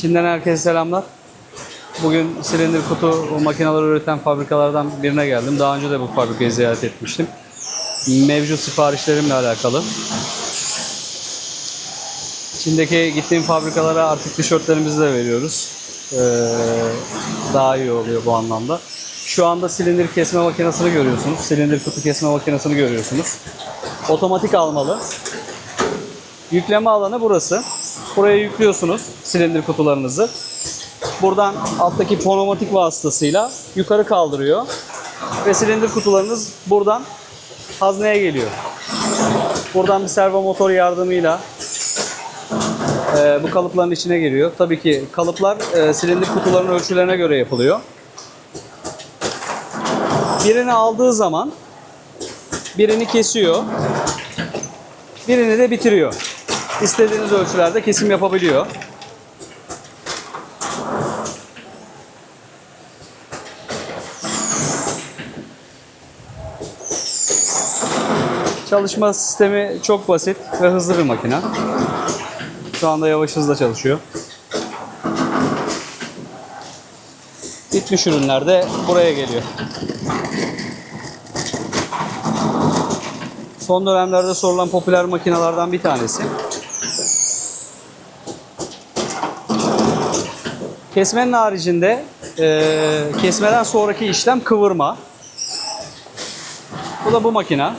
Çin'den herkese selamlar. Bugün silindir kutu makineleri üreten fabrikalardan birine geldim. Daha önce de bu fabrikayı ziyaret etmiştim. Mevcut siparişlerimle alakalı. Çin'deki gittiğim fabrikalara artık tişörtlerimizi de veriyoruz. Ee, daha iyi oluyor bu anlamda. Şu anda silindir kesme makinesini görüyorsunuz. Silindir kutu kesme makinesini görüyorsunuz. Otomatik almalı. Yükleme alanı burası. Buraya yüklüyorsunuz silindir kutularınızı. Buradan alttaki pneumatik vasıtasıyla yukarı kaldırıyor. Ve silindir kutularınız buradan hazneye geliyor. Buradan bir servo motor yardımıyla e, bu kalıpların içine giriyor. Tabii ki kalıplar e, silindir kutularının ölçülerine göre yapılıyor. Birini aldığı zaman birini kesiyor. Birini de bitiriyor. İstediğiniz ölçülerde kesim yapabiliyor. Çalışma sistemi çok basit ve hızlı bir makine. Şu anda yavaş hızla çalışıyor. Bitmiş ürünler de buraya geliyor. Son dönemlerde sorulan popüler makinelerden bir tanesi. Kesmenin haricinde e, kesmeden sonraki işlem kıvırma. Bu da bu makine.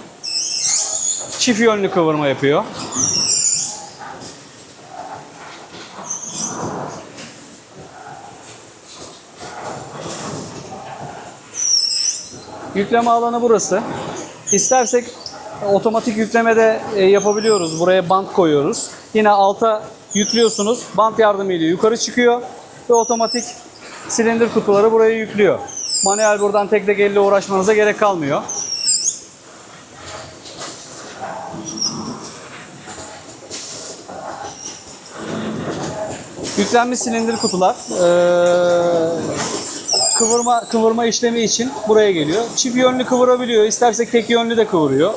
Çift yönlü kıvırma yapıyor. Yükleme alanı burası. İstersek otomatik yükleme de e, yapabiliyoruz. Buraya bant koyuyoruz. Yine alta yüklüyorsunuz. Bant yardımıyla yukarı çıkıyor ve otomatik silindir kutuları buraya yüklüyor. Manuel buradan tek tek elle uğraşmanıza gerek kalmıyor. Yüklenmiş silindir kutular eee, kıvırma kıvırma işlemi için buraya geliyor. Çift yönlü kıvırabiliyor. İstersek tek yönlü de kıvırıyor.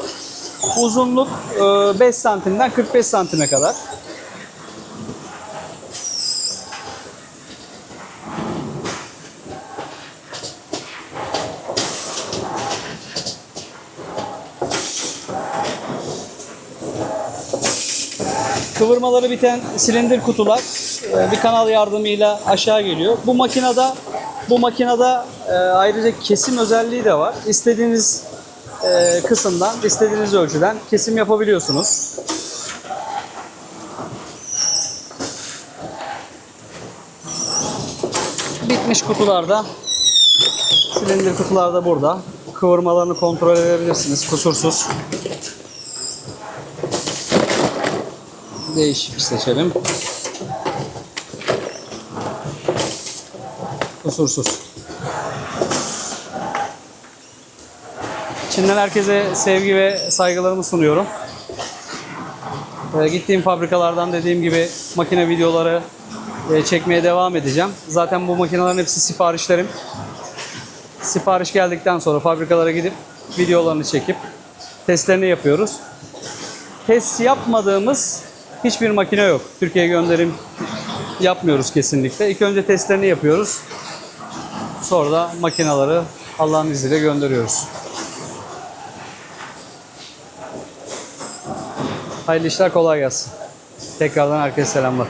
Uzunluk eee, 5 santimden 45 santime kadar. Kıvırmaları biten silindir kutular e, bir kanal yardımıyla aşağı geliyor. Bu makinede bu makinede ayrıca kesim özelliği de var. İstediğiniz e, kısımdan, istediğiniz ölçüden kesim yapabiliyorsunuz. Bitmiş kutularda silindir kutularda burada. Kıvırmalarını kontrol edebilirsiniz kusursuz. Değişik seçelim. Kusursuz. Çin'den herkese sevgi ve saygılarımı sunuyorum. Ee, gittiğim fabrikalardan dediğim gibi makine videoları e, çekmeye devam edeceğim. Zaten bu makinelerin hepsi siparişlerim. Sipariş geldikten sonra fabrikalara gidip videolarını çekip testlerini yapıyoruz. Test yapmadığımız hiçbir makine yok. Türkiye'ye gönderim yapmıyoruz kesinlikle. İlk önce testlerini yapıyoruz. Sonra da makineleri Allah'ın izniyle gönderiyoruz. Hayırlı işler kolay gelsin. Tekrardan herkese selamlar.